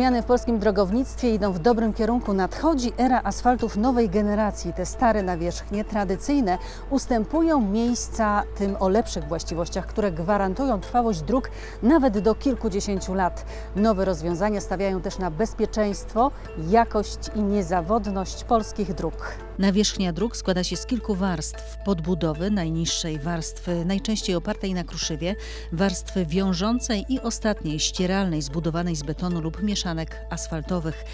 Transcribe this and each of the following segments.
Zmiany w polskim drogownictwie idą w dobrym kierunku. Nadchodzi era asfaltów nowej generacji. Te stare nawierzchnie, tradycyjne, ustępują miejsca tym o lepszych właściwościach, które gwarantują trwałość dróg nawet do kilkudziesięciu lat. Nowe rozwiązania stawiają też na bezpieczeństwo, jakość i niezawodność polskich dróg. Nawierzchnia dróg składa się z kilku warstw podbudowy, najniższej warstwy, najczęściej opartej na kruszywie, warstwy wiążącej i ostatniej ścieralnej, zbudowanej z betonu lub mieszanek asfaltowych.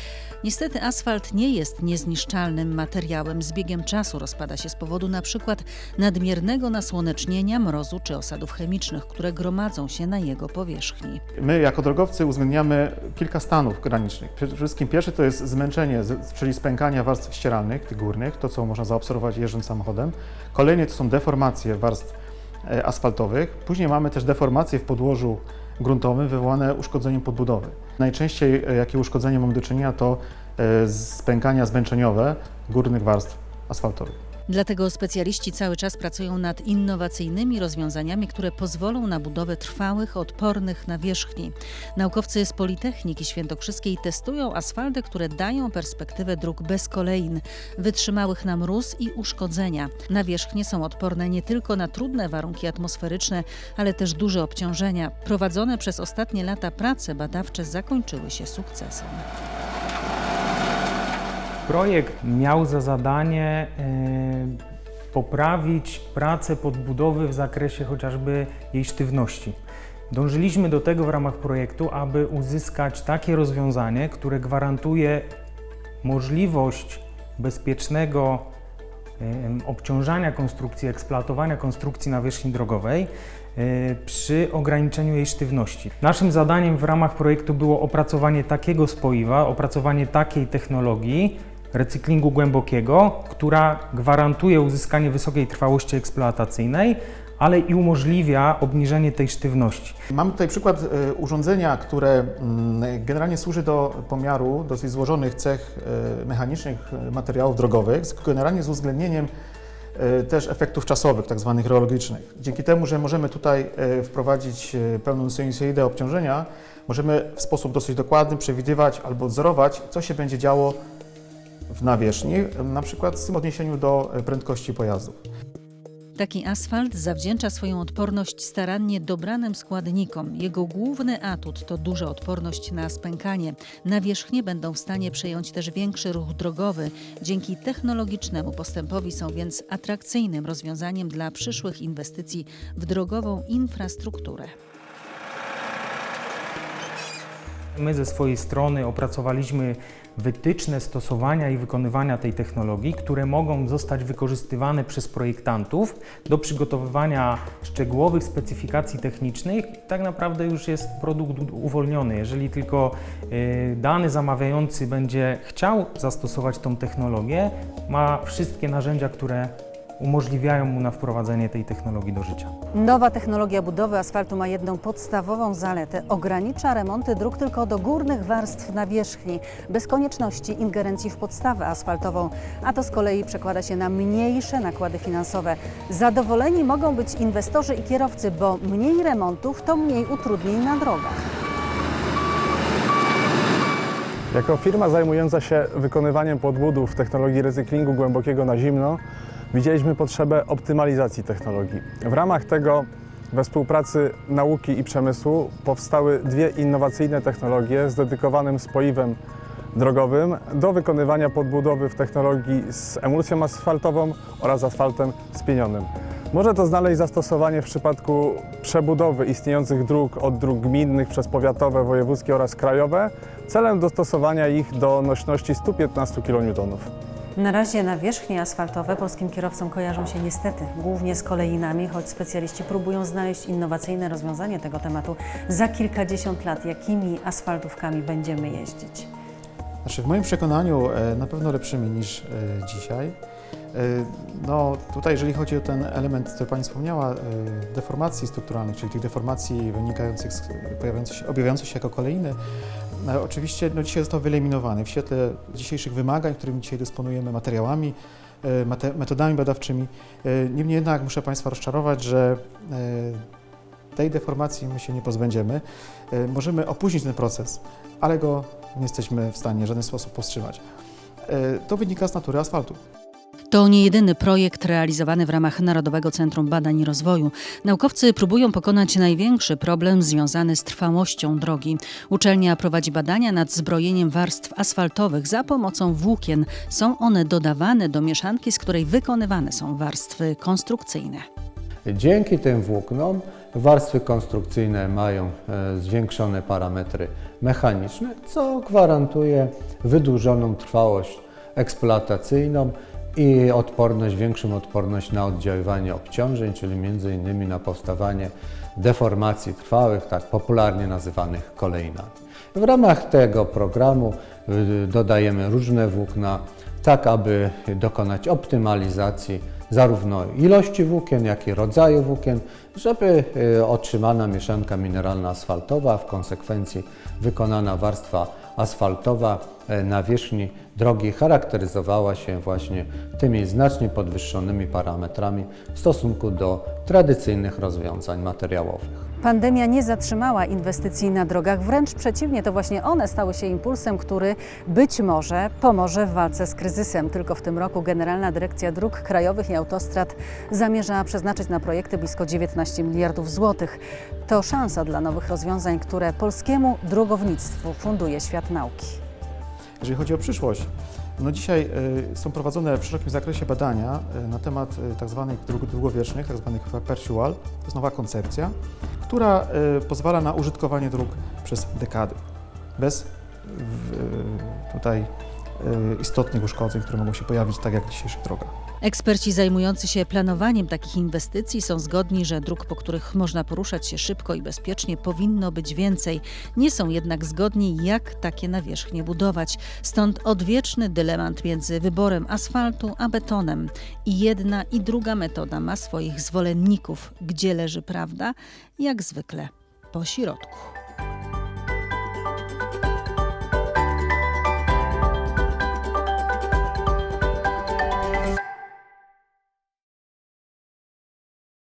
Niestety asfalt nie jest niezniszczalnym materiałem. Z biegiem czasu rozpada się z powodu przykład nadmiernego nasłonecznienia, mrozu czy osadów chemicznych, które gromadzą się na jego powierzchni. My jako drogowcy uwzględniamy kilka stanów granicznych. Przede wszystkim pierwszy to jest zmęczenie, czyli spękania warstw ścieralnych, tych górnych, to co można zaobserwować jeżdżąc samochodem. Kolejny to są deformacje warstw asfaltowych. Później mamy też deformacje w podłożu gruntowym wywołane uszkodzeniem podbudowy. Najczęściej e, jakie uszkodzenie mamy do czynienia to e, spękania zmęczeniowe górnych warstw asfaltowych. Dlatego specjaliści cały czas pracują nad innowacyjnymi rozwiązaniami, które pozwolą na budowę trwałych, odpornych nawierzchni. Naukowcy z Politechniki Świętokrzyskiej testują asfalty, które dają perspektywę dróg bez kolejn, wytrzymałych na mróz i uszkodzenia. Nawierzchnie są odporne nie tylko na trudne warunki atmosferyczne, ale też duże obciążenia. Prowadzone przez ostatnie lata prace badawcze zakończyły się sukcesem. Projekt miał za zadanie e, poprawić pracę podbudowy w zakresie chociażby jej sztywności. Dążyliśmy do tego w ramach projektu, aby uzyskać takie rozwiązanie, które gwarantuje możliwość bezpiecznego obciążania konstrukcji, eksploatowania konstrukcji nawierzchni drogowej e, przy ograniczeniu jej sztywności. Naszym zadaniem w ramach projektu było opracowanie takiego spoiwa, opracowanie takiej technologii recyklingu głębokiego, która gwarantuje uzyskanie wysokiej trwałości eksploatacyjnej, ale i umożliwia obniżenie tej sztywności. Mamy tutaj przykład e, urządzenia, które mm, generalnie służy do pomiaru dosyć złożonych cech e, mechanicznych e, materiałów drogowych, generalnie z uwzględnieniem też efektów czasowych, tak zwanych reologicznych. Dzięki temu, że możemy tutaj wprowadzić pełną sinusoidę obciążenia, możemy w sposób dosyć dokładny przewidywać albo odzorować, co się będzie działo w nawierzchni, na przykład w tym odniesieniu do e, prędkości pojazdów. Taki asfalt zawdzięcza swoją odporność starannie dobranym składnikom. Jego główny atut to duża odporność na spękanie. Nawierzchnie będą w stanie przejąć też większy ruch drogowy. Dzięki technologicznemu postępowi są więc atrakcyjnym rozwiązaniem dla przyszłych inwestycji w drogową infrastrukturę. My ze swojej strony opracowaliśmy wytyczne stosowania i wykonywania tej technologii, które mogą zostać wykorzystywane przez projektantów do przygotowywania szczegółowych specyfikacji technicznych. Tak naprawdę już jest produkt uwolniony. Jeżeli tylko y, dany zamawiający będzie chciał zastosować tą technologię, ma wszystkie narzędzia, które umożliwiają mu na wprowadzenie tej technologii do życia. Nowa technologia budowy asfaltu ma jedną podstawową zaletę. Ogranicza remonty dróg tylko do górnych warstw nawierzchni, bez konieczności ingerencji w podstawę asfaltową, a to z kolei przekłada się na mniejsze nakłady finansowe. Zadowoleni mogą być inwestorzy i kierowcy, bo mniej remontów to mniej utrudnień na drogach. Jako firma zajmująca się wykonywaniem podbudów technologii recyklingu głębokiego na zimno, widzieliśmy potrzebę optymalizacji technologii. W ramach tego we współpracy nauki i przemysłu powstały dwie innowacyjne technologie z dedykowanym spoiwem drogowym do wykonywania podbudowy w technologii z emulsją asfaltową oraz asfaltem spienionym. Może to znaleźć zastosowanie w przypadku przebudowy istniejących dróg od dróg gminnych przez powiatowe, wojewódzkie oraz krajowe celem dostosowania ich do nośności 115 kN. Na razie nawierzchnie asfaltowe polskim kierowcom kojarzą się niestety głównie z kolejnami, choć specjaliści próbują znaleźć innowacyjne rozwiązanie tego tematu. Za kilkadziesiąt lat jakimi asfaltówkami będziemy jeździć? Znaczy, w moim przekonaniu e, na pewno lepszymi niż e, dzisiaj. E, No tutaj, jeżeli chodzi o ten element, który Pani wspomniała, e, deformacji strukturalnych, czyli tych deformacji wynikających, pojawiających się, objawiających się jako kolejny, e, oczywiście no, dzisiaj został wyeliminowany w świetle dzisiejszych wymagań, którymi dzisiaj dysponujemy, materiałami, e, metodami badawczymi. Niemniej jednak muszę Państwa rozczarować, że tej deformacji my się nie pozbędziemy. Możemy opóźnić ten proces, ale go nie jesteśmy w stanie w żaden sposób powstrzymać. To wynika z natury asfaltu. To nie jedyny projekt realizowany w ramach Narodowego Centrum Badań i Rozwoju. Naukowcy próbują pokonać największy problem związany z trwałością drogi. Uczelnia prowadzi badania nad zbrojeniem warstw asfaltowych za pomocą włókien. Są one dodawane do mieszanki, z której wykonywane są warstwy konstrukcyjne. Dzięki tym włóknom warstwy konstrukcyjne mają e, zwiększone parametry mechaniczne, co gwarantuje wydłużoną trwałość eksploatacyjną i odporność, większą odporność na oddziaływanie obciążeń, czyli między innymi na powstawanie deformacji trwałych, tak popularnie nazywanych kolejnami. W ramach tego programu y, dodajemy różne włókna, tak aby dokonać optymalizacji zarówno ilości włókien, jak i rodzaju włókien, żeby y, otrzymana mieszanka mineralna asfaltowa, w konsekwencji wykonana warstwa asfaltowa y, na wierzchni drogi charakteryzowała się właśnie tymi znacznie podwyższonymi parametrami w stosunku do tradycyjnych rozwiązań materiałowych. Pandemia nie zatrzymała inwestycji na drogach, wręcz przeciwnie, to właśnie one stały się impulsem, który być może pomoże w walce z kryzysem. Tylko w tym roku Generalna Dyrekcja Dróg Krajowych i Autostrad zamierza przeznaczyć na projekty blisko 19 miliardów złotych. To szansa dla nowych rozwiązań, które polskiemu drogownictwu funduje świat nauki. Jeżeli chodzi o przyszłość, no dzisiaj y, są prowadzone w szerokim zakresie badania y, na temat y, tak zwanych dróg długowiecznych, tak zwanych perpetual. To jest nowa koncepcja, która y, pozwala na użytkowanie dróg przez dekady, bez y, tutaj y, istotnych uszkodzeń, które mogą się pojawić, tak jak dzisiejsza droga. Eksperci zajmujący się planowaniem takich inwestycji są zgodni, że dróg, po których można poruszać się szybko i bezpiecznie, powinno być więcej. Nie są jednak zgodni, jak takie nawierzchnie budować. Stąd odwieczny dylemat między wyborem asfaltu a betonem. I jedna i druga metoda ma swoich zwolenników. Gdzie leży prawda? Jak zwykle po środku.